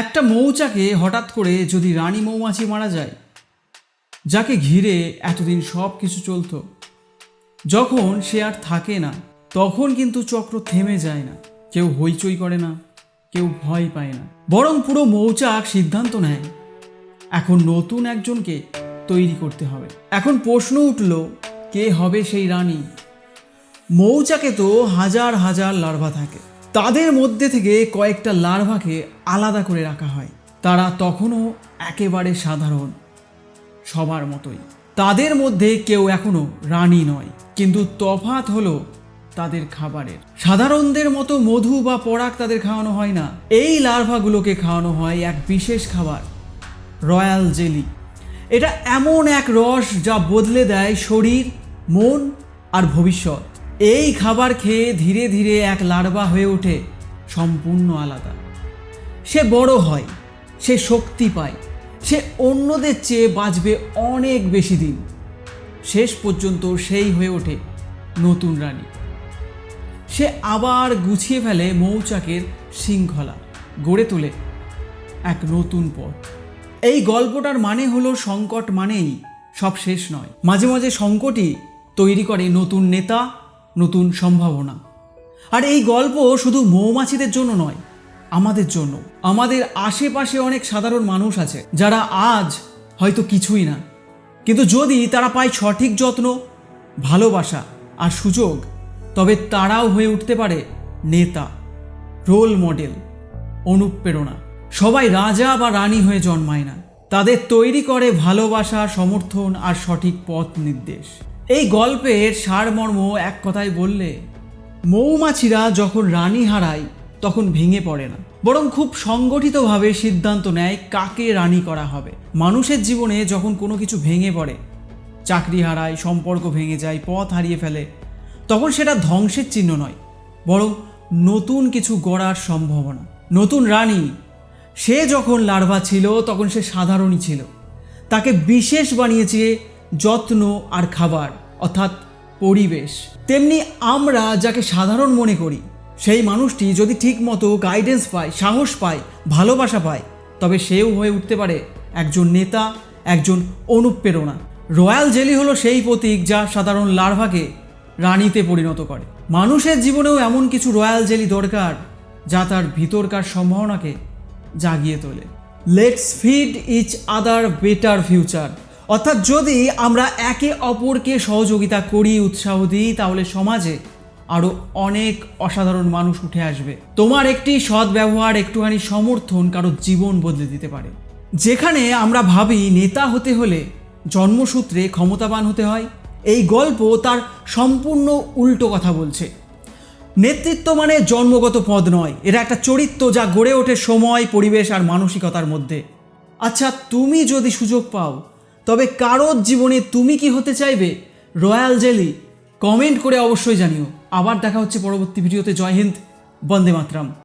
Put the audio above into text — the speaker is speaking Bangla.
একটা মৌচাকে হঠাৎ করে যদি রানী মৌমাছি মারা যায়, যাকে ঘিরে এতদিন সব কিছু চলতো, যখন সে আর থাকে না, তখন কিন্তু চক্র থেমে যায় না। কেউ হইচই করে না, কেউ ভয় পায় না। বরং পুরো মৌচাক সিদ্ধান্ত নেয়, এখন নতুন একজনকে তৈরি করতে হবে। এখন প্রশ্ন উঠল, কে হবে সেই রানী? মৌচাকে তো হাজার হাজার লার্ভা থাকে। তাদের মধ্যে থেকে কয়েকটা লার্ভাকে আলাদা করে রাখা হয়। তারা তখনও একেবারে সাধারণ, সবার মতোই। তাদের মধ্যে কেউ এখনও রানী নয়, কিন্তু তফাৎ হলো তাদের খাবারের। সাধারণদের মতো মধু বা পরাগ তাদের খাওয়ানো হয় না। এই লার্ভাগুলোকে খাওয়ানো হয় এক বিশেষ খাবার, রয়্যাল জেলি। এটা এমন এক রস যা বদলে দেয় শরীর, মন আর ভবিষ্যৎ। এই খাবার খেয়ে ধীরে ধীরে এক লার্ভা হয়ে ওঠে সম্পূর্ণ আলাদা। সে বড় হয়, সে শক্তি পায়, সে অন্যদের চেয়ে বাঁচবে অনেক বেশি দিন। শেষ পর্যন্ত সেই হয়ে ওঠে নতুন রানী। সে আবার গুছিয়ে ফেলে মৌচাকের শৃঙ্খলা, গড়ে তোলে এক নতুন পথ। এই গল্পটার মানে হলো সংকট মানেই সব শেষ নয়। মাঝে মাঝে সংকটই তৈরি করে নতুন নেতা নতুন সম্ভাবনা। আর এই গল্প শুধু মৌমাছিদের জন্য নয়, আমাদের জন্য। আমাদের আশেপাশে অনেক সাধারণ মানুষ আছে, যারা আজ হয়তো কিছুই না। কিন্তু যদি তারা পায় সঠিক যত্ন, ভালোবাসা আর সুযোগ, তবে তারাও হয়ে উঠতে পারে নেতা, রোল মডেল, অনুপ্রেরণা। সবাই রাজা বা রানী হয়ে জন্মায় না। তাদের তৈরি করে ভালোবাসা, সমর্থন আর সঠিক পথ নির্দেশ। এই গল্পের সারমর্ম এক কথায় বললে, মৌমাছিরা যখন রানী হারায়, তখন ভেঙে পড়ে না। বরং খুব সংগঠিতভাবে সিদ্ধান্ত নেয় কাকে রানী করা হবে। মানুষের জীবনে যখন কোনো কিছু ভেঙে পড়ে, চাকরি হারায়, সম্পর্ক ভেঙে যায়, পথ হারিয়ে ফেলে, তখন সেটা ধ্বংসের চিহ্ন নয়, বরং নতুন কিছু গড়ার সম্ভাবনা। নতুন রানী, সে যখন লার্ভা ছিল, তখন সে সাধারণই ছিল। তাকে বিশেষ বানিয়েছে যত্ন আর খাবার, অর্থাৎ পরিবেশ। তেমনি আমরা যাকে সাধারণ মনে করি, সেই মানুষটি যদি ঠিকমতো গাইডেন্স পায়, সাহস পায়, ভালোবাসা পায়, তবে সেও হয়ে উঠতে পারে একজন নেতা, একজন অনুপ্রেরণা। রয়্যাল জেলি হলো সেই প্রতীক যা সাধারণ লার্ভাকে রানীতে পরিণত করে। মানুষের জীবনেও এমন কিছু রয়্যাল জেলি দরকার, যা তার ভিতরকার সম্ভাবনাকে জাগিয়ে তোলে। Let's feed each other better future অর্থাৎ যদি আমরা একে অপরকে সহযোগিতা করি, উৎসাহ দিই, তাহলে সমাজে আরও অনেক অসাধারণ মানুষ উঠে আসবে। তোমার একটি সৎ ব্যবহার, একটুখানি সমর্থন কারও জীবন বদলে দিতে পারে। যেখানে আমরা ভাবি নেতা হতে হলে জন্মসূত্রে ক্ষমতাবান হতে হয়। এই গল্প তার সম্পূর্ণ উল্টো কথা বলছে। নেতৃত্ব মানে জন্মগত পদ নয় এটা একটা চরিত্র যা গড়ে ওঠে সময়, পরিবেশ আর মানসিকতার মধ্যে। আচ্ছা তুমি যদি সুযোগ পাও তবে কারোর জীবনে তুমি কি হতে চাইবে? রয়্যাল জেলি কমেন্ট করে অবশ্যই জানিও। আবার দেখা হচ্ছে পরবর্তী ভিডিওতে। জয় হিন্দ, বন্দে মাতরম।